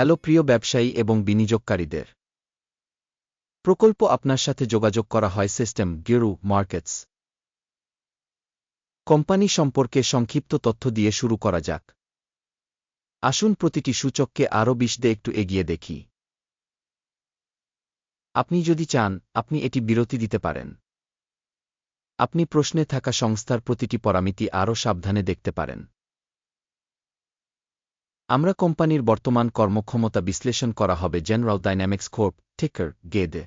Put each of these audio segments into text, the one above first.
Hello প্রিয় ব্যবসায়ী এবং বিনিয়োগকারীদের। প্রকল্প আপনার সাথে যোগাযোগ করা হয় সিস্টেম গিরু মার্কেটস। কোম্পানি সম্পর্কে সংক্ষিপ্ত তথ্য দিয়ে শুরু করা যাক। আসুন প্রতিটি সূচককে আরও বিশদে একটু এগিয়ে দেখি। আপনি যদি চান, আপনি এটি বিরতি দিতে পারেন। আপনি প্রশ্নে থাকা সংস্থার প্রতিটি পরামিতি আরও সাবধানে দেখতে পারেন। আমরা কোম্পানির বর্তমান কর্মক্ষমতা বিশ্লেষণ করা হবে জেনারেল ডাইনামিক্স কোর্প টিকার গেদে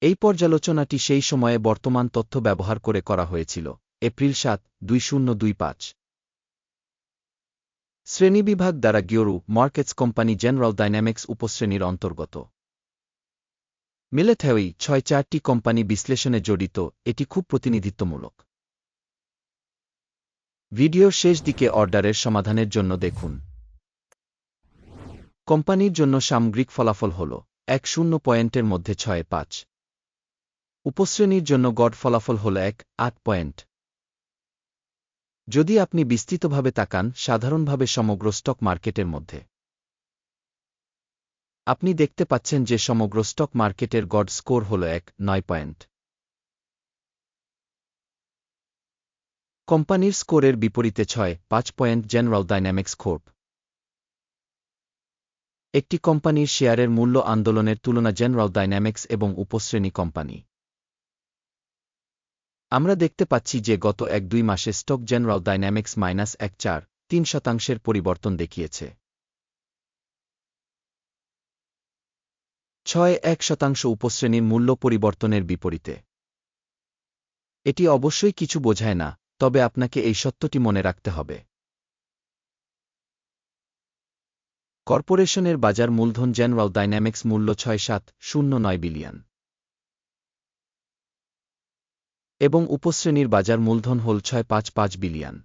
এই পর্যালোচনাটি সেই সময়ে বর্তমান তথ্য ব্যবহার করে করা হয়েছিল, এপ্রিল সাত, দুই শূন্য দুই পাঁচ। শ্রেণীবিভাগ দ্বারা গিওরু মার্কেটস কোম্পানি জেনারেল ডাইনামিক্স উপশ্রেণীর অন্তর্গত। মিলেথেওই ছয় চারটি কোম্পানি বিশ্লেষণে জড়িত, এটি খুব প্রতিনিধিত্বমূলক। ভিডিওর শেষ দিকে অর্ডারের সমাধানের জন্য দেখুন। কোম্পানির জন্য সামগ্রিক ফলাফল হল এক শূন্য পয়েন্টের মধ্যে ছয় পাঁচ। উপশ্রেণীর জন্য গড় ফলাফল হল এক আট পয়েন্ট। যদি আপনি বিস্তৃতভাবে তাকান, সাধারণভাবে সমগ্র স্টক মার্কেটের মধ্যে। আপনি দেখতে পাচ্ছেন যে সমগ্র স্টক মার্কেটের গড স্কোর হল এক নয় পয়েন্ট। কোম্পানির স্কোরের বিপরীতে ছয়, পাঁচ পয়েন্ট জেনারেল ডাইনামিক্স খোর্প একটি কোম্পানির শেয়ারের মূল্য আন্দোলনের তুলনা জেনারেল ডাইনামিক্স এবং উপশ্রেণী কোম্পানি। আমরা দেখতে পাচ্ছি যে গত এক দুই মাসে স্টক জেনারেল ডাইনামিক্স মাইনাস এক চার, তিন শতাংশের পরিবর্তন দেখিয়েছে। ছয়, এক শতাংশ উপশ্রেণীর মূল্য পরিবর্তনের বিপরীতে। এটি অবশ্যই কিছু বোঝায় না তবে আপনাকে এই সত্যটি মনে রাখতে হবে। কর্পোরেশনের বাজার মূলধন জেনারেল ডাইনামিক্স মূল্য ছয় সাত শূন্য নয় বিলিয়ন। এবং উপশ্রেণীর বাজার মূলধন হল ছয় পাঁচ পাঁচ বিলিয়ন।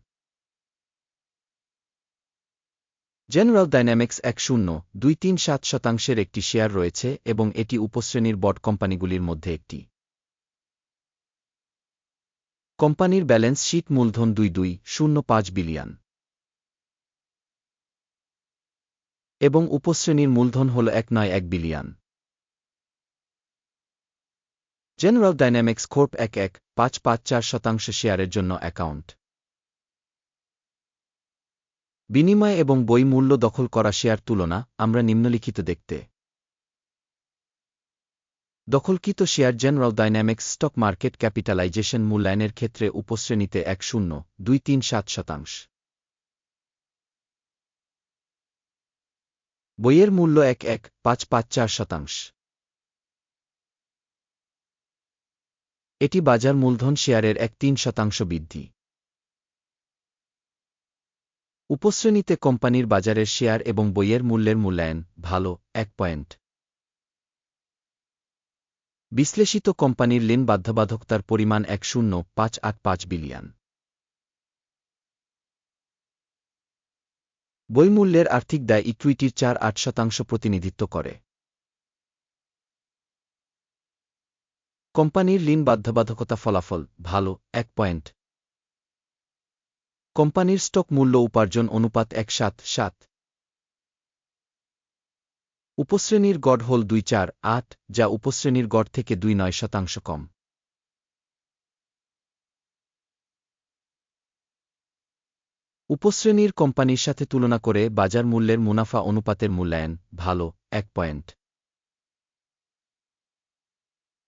জেনারেল ডাইনামিক্স এক শূন্য দুই তিন সাত শতাংশের একটি শেয়ার রয়েছে এবং এটি উপশ্রেণীর বট কোম্পানিগুলির মধ্যে একটি। কোম্পানির ব্যালেন্স শীট মূলধন দুই দুই শূন্য পাঁচ বিলিয়ন। এবং উপশ্রেণীর মূলধন হল এক নয় এক বিলিয়ন। জেনারেল ডাইনামিক্স কোর্প এক এক পাঁচ পাঁচ চার শতাংশ শেয়ারের জন্য অ্যাকাউন্ট। বিনিময় এবং বই মূল্য দখল করা শেয়ার তুলনা আমরা নিম্নলিখিত দেখতে দখলকৃত share General Dynamics stock market capitalization মূল্যায়নের ক্ষেত্রে উপশ্রেণীতে এক শূন্য, দুই তিন সাত শতাংশ। বইয়ের মূল্য এক এক, পাঁচ পাঁচ চার শতাংশ। এটি বাজার মূলধন শেয়ারের এক তিন শতাংশ বৃদ্ধি। উপশ্রেণীতে কোম্পানির বাজারের শেয়ার এবং বইয়ের মূল্যের মূল্যায়ন ভালো, এক পয়েন্ট। বিশ্লেষিত কোম্পানির লিন বাধ্যবাধকতার পরিমাণ এক শূন্য পাঁচ আট পাঁচ বিলিয়ন। বইমূল্যের আর্থিক দায় ইকুইটির চার আট শতাংশ প্রতিনিধিত্ব করে। কোম্পানির লিন বাধ্যবাধকতা ফলাফল ভালো এক পয়েন্ট। কোম্পানির স্টক মূল্য উপার্জন অনুপাত এক সাত সাত। উপশ্রেণীর গড় হল দুই চার আট, যা উপশ্রেণীর গড় থেকে দুই নয় শতাংশ কম। উপশ্রেণীর কোম্পানির সাথে তুলনা করে বাজার মূল্যের মুনাফা অনুপাতের মূল্যায়ন ভালো, এক পয়েন্ট।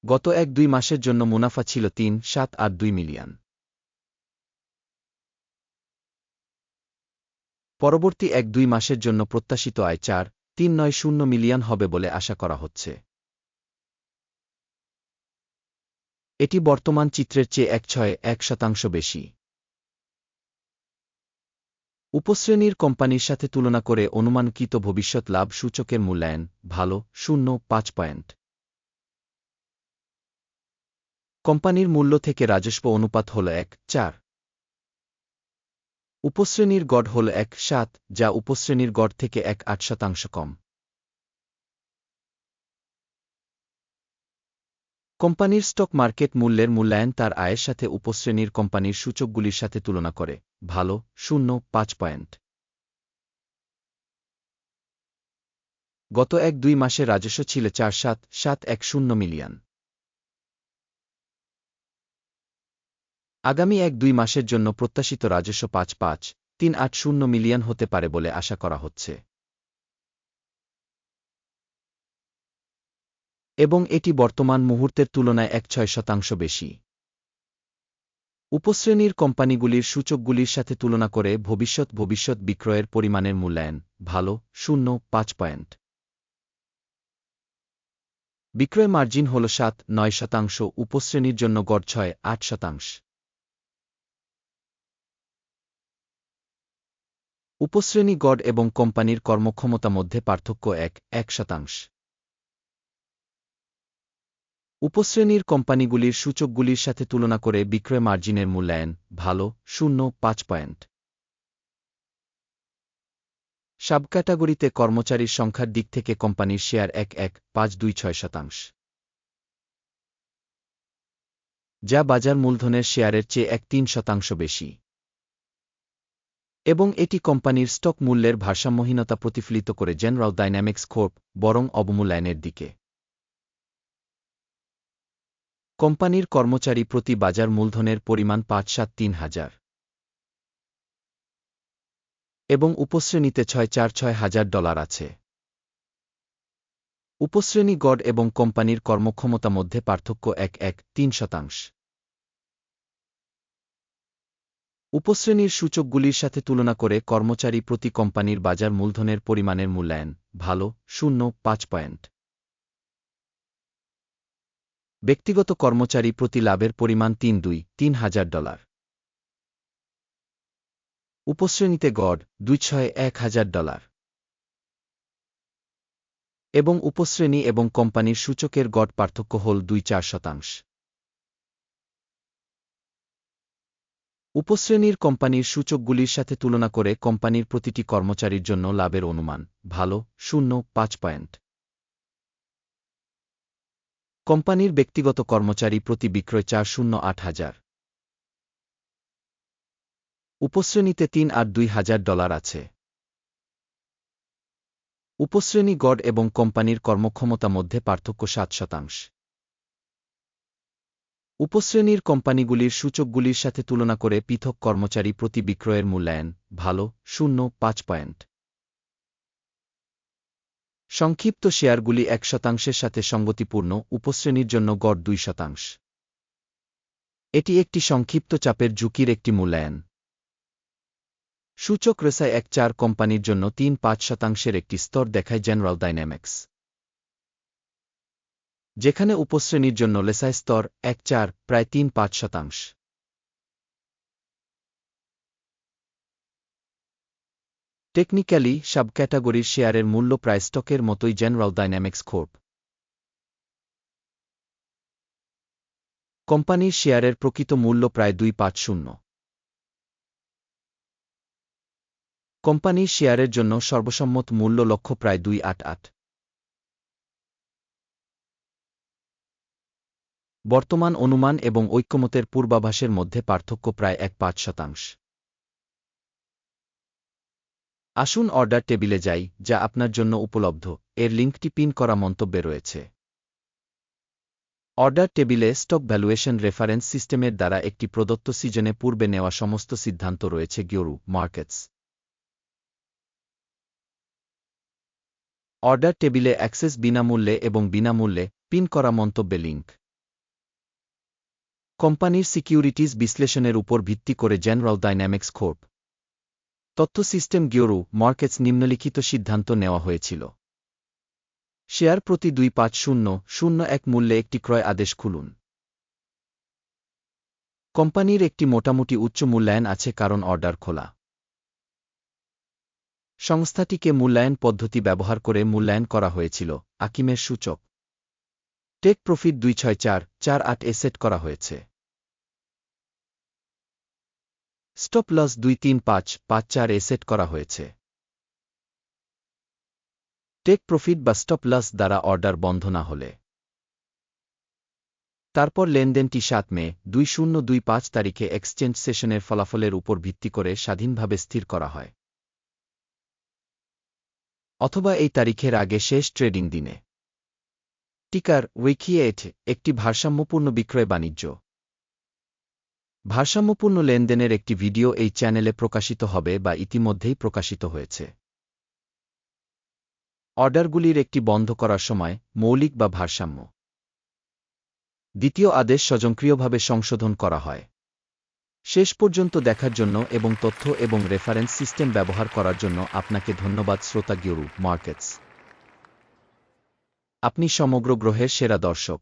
গত এক দুই মাসের জন্য মুনাফা ছিল তিন, সাত, আট, দুই মিলিয়ন। পরবর্তী এক দুই মাসের জন্য প্রত্যাশিত আয় চার তিন নয় শূন্য মিলিয়ন হবে বলে আশা করা হচ্ছে। এটি বর্তমান চিত্রের চেয়ে এক ছয় এক শতাংশ বেশি। উপশ্রেণীর কোম্পানির সাথে তুলনা করে অনুমানকৃত ভবিষ্যৎ লাভ সূচকের মূল্যায়ন ভালো, শূন্য, পাঁচ পয়েন্ট। কোম্পানির মূল্য থেকে রাজস্ব অনুপাত হল এক, চার। উপশ্রেণীর গড় হল এক সাত, যা উপশ্রেণীর গড় থেকে এক আট শতাংশ কম। কোম্পানির স্টক মার্কেট মূল্যের মূল্যায়ন তার আয়ের সাথে উপশ্রেণীর কোম্পানির সূচকগুলির সাথে তুলনা করে। ভালো, শূন্য, পাঁচ পয়েন্ট। গত এক দুই মাসে রাজস্ব ছিল চার সাত সাত এক শূন্য মিলিয়ন। আগামী এক দুই মাসের জন্য প্রত্যাশিত রাজস্ব পাঁচ পাঁচ, তিন আট শূন্য মিলিয়ন হতে পারে বলে আশা করা হচ্ছে। এবং এটি বর্তমান মুহূর্তের তুলনায় এক ছয় শতাংশ বেশি। উপশ্রেণীর কোম্পানিগুলির সূচকগুলির সাথে তুলনা করে ভবিষ্যৎ ভবিষ্যৎ বিক্রয়ের পরিমাণের মূল্যায়ন ভালো, শূন্য, পাঁচ পয়েন্ট। বিক্রয় মার্জিন হল সাত, নয় শতাংশ, উপশ্রেণীর জন্য গড় ছয়, আট শতাংশ। উপশ্রেণী গড় এবং কোম্পানির কর্মক্ষমতা মধ্যে পার্থক্য এক এক শতাংশ। উপশ্রেণীর কোম্পানিগুলির সূচকগুলির সাথে তুলনা করে বিক্রয় মার্জিনের মূল্যায়ন ভালো, শূন্য, পাঁচ পয়েন্ট। সাবক্যাটাগরিতে কর্মচারীর সংখ্যার দিক থেকে কোম্পানির শেয়ার এক এক, পাঁচ, দুই, ছয় শতাংশ। যা বাজার মূলধনের শেয়ারের চেয়ে এক, তিন শতাংশ বেশি। এবং এটি কোম্পানির স্টক মূল্যের ভারসাম্যহীনতা প্রতিফলিত করে জেনারেল ডাইনামিক্স কোর্প বরং অবমূল্যায়নের দিকে। কোম্পানির কর্মচারী প্রতি বাজার মূলধনের পরিমাণ পাঁচ সাত তিন হাজার। এবং উপশ্রেণীতে ছয় চার ছয় হাজার ডলার আছে। উপশ্রেণী গড় এবং কোম্পানির কর্মক্ষমতা মধ্যে পার্থক্য এক এক তিন শতাংশ। উপশ্রেণীর সূচকগুলির সাথে তুলনা করে কর্মচারী প্রতি কোম্পানির বাজার মূলধনের পরিমাণের মূল্যায়ন, ভালো, শূন্য, পাঁচ পয়েন্ট। ব্যক্তিগত কর্মচারী প্রতি লাভের পরিমাণ তিন দুই, তিন হাজার ডলার। উপশ্রেণীতে গড়, দুই ছয়, এক হাজার ডলার। এবং উপশ্রেণী এবং কোম্পানির সূচকের গড় পার্থক্য হল দুই চার শতাংশ। উপশ্রেণীর কোম্পানির সূচকগুলির সাথে তুলনা করে কোম্পানির প্রতিটি কর্মচারীর জন্য লাভের অনুমান, ভালো, শূন্য, পাঁচ পয়েন্ট। কোম্পানির ব্যক্তিগত কর্মচারী প্রতি বিক্রয় চার শূন্য আট হাজার। উপশ্রেণীতে তিন আট দুই হাজার ডলার আছে। উপশ্রেণী গড় এবং কোম্পানির কর্মক্ষমতা মধ্যে পার্থক্য সাত শতাংশ। উপশ্রেণীর কোম্পানিগুলির সূচকগুলির সাথে তুলনা করে পৃথক কর্মচারী প্রতি বিক্রয়ের মূল্যায়ন ভালো, শূন্য, পাঁচ পয়েন্ট। সংক্ষিপ্ত শেয়ারগুলি এক শতাংশের সাথে সঙ্গতিপূর্ণ, উপশ্রেণীর জন্য গড় দুই শতাংশ। এটি একটি সংক্ষিপ্ত চাপের ঝুঁকির একটি মূল্যায়ন। সূচক রেসায় এক চার কোম্পানির জন্য তিন পাঁচ শতাংশের একটি স্তর দেখায় জেনারেল ডাইনামিক্স যেখানে উপশ্রেণীর জন্য লেসায় স্তর এক চার প্রায় তিন পাঁচ শতাংশ। টেকনিক্যালি সাবক্যাটাগরির শেয়ারের মূল্য প্রায় স্টকের মতোই জেনারেল ডাইনামিক্স খোর্প কোম্পানির শেয়ারের প্রকৃত মূল্য প্রায় দুই পাঁচ শূন্য। কোম্পানির শেয়ারের জন্য সর্বসম্মত মূল্য লক্ষ্য প্রায় দুই আট আট। বর্তমান অনুমান এবং ঐক্যমতের পূর্বাভাসের মধ্যে পার্থক্য প্রায় এক পাঁচ শতাংশ। আসুন অর্ডার টেবিলে যাই, যা আপনার জন্য উপলব্ধ। এর লিঙ্কটি পিন করা মন্তব্যে রয়েছে। অর্ডার টেবিলে স্টক ভ্যালুয়েশন রেফারেন্স সিস্টেমের দ্বারা একটি প্রদত্ত সিজনে পূর্বে নেওয়া সমস্ত সিদ্ধান্ত রয়েছে গিওরু মার্কেটস। অর্ডার টেবিলে অ্যাক্সেস বিনামূল্যে এবং বিনামূল্যে পিন করা মন্তব্যে লিঙ্ক। কোম্পানির সিকিউরিটিজ বিশ্লেষণের উপর ভিত্তি করে জেনারেল ডাইনামিক্স খোর্প তথ্য সিস্টেম গিওরু মার্কেটস নিম্নলিখিত সিদ্ধান্ত নেওয়া হয়েছিল। শেয়ার প্রতি দুই পাঁচ শূন্য শূন্য এক মূল্যে একটি ক্রয় আদেশ খুলুন। কোম্পানির একটি মোটামুটি উচ্চ মূল্যায়ন আছে কারণ অর্ডার খোলা। সংস্থাটিকে মূল্যায়ন পদ্ধতি ব্যবহার করে মূল্যায়ন করা হয়েছিল, আকিমের সূচক। টেক প্রফিট দুই ছয় চার চার আট এসেট করা হয়েছে। স্টপ লস দুই তিন পাঁচ পাঁচ চার এ সেট করা হয়েছে। টেক প্রফিট বা স্টপ লস দ্বারা অর্ডার বন্ধ না হলে। তারপর লেনদেনটি সাত মে, দুই শূন্য দুই পাঁচ তারিখে এক্সচেঞ্জ সেশনের ফলাফলের উপর ভিত্তি করে স্বাধীনভাবে স্থির করা হয়। অথবা এই তারিখের আগে শেষ ট্রেডিং দিনে। টিকার উইকিয়েট একটি ভারসাম্যপূর্ণ বিক্রয় বাণিজ্য। ভারসাম্যপূর্ণ লেনদেনের একটি ভিডিও এই চ্যানেলে প্রকাশিত হবে বা ইতিমধ্যেই প্রকাশিত হয়েছে। অর্ডারগুলির একটি বন্ধ করার সময় মৌলিক বা ভারসাম্য। দ্বিতীয় আদেশ স্বয়ংক্রিয়ভাবে সংশোধন করা হয়। শেষ পর্যন্ত দেখার জন্য এবং তথ্য এবং রেফারেন্স সিস্টেম ব্যবহার করার জন্য আপনাকে ধন্যবাদ, শ্রোতা গিউরু মার্কেটস। আপনি সমগ্র গ্রহের সেরা দর্শক।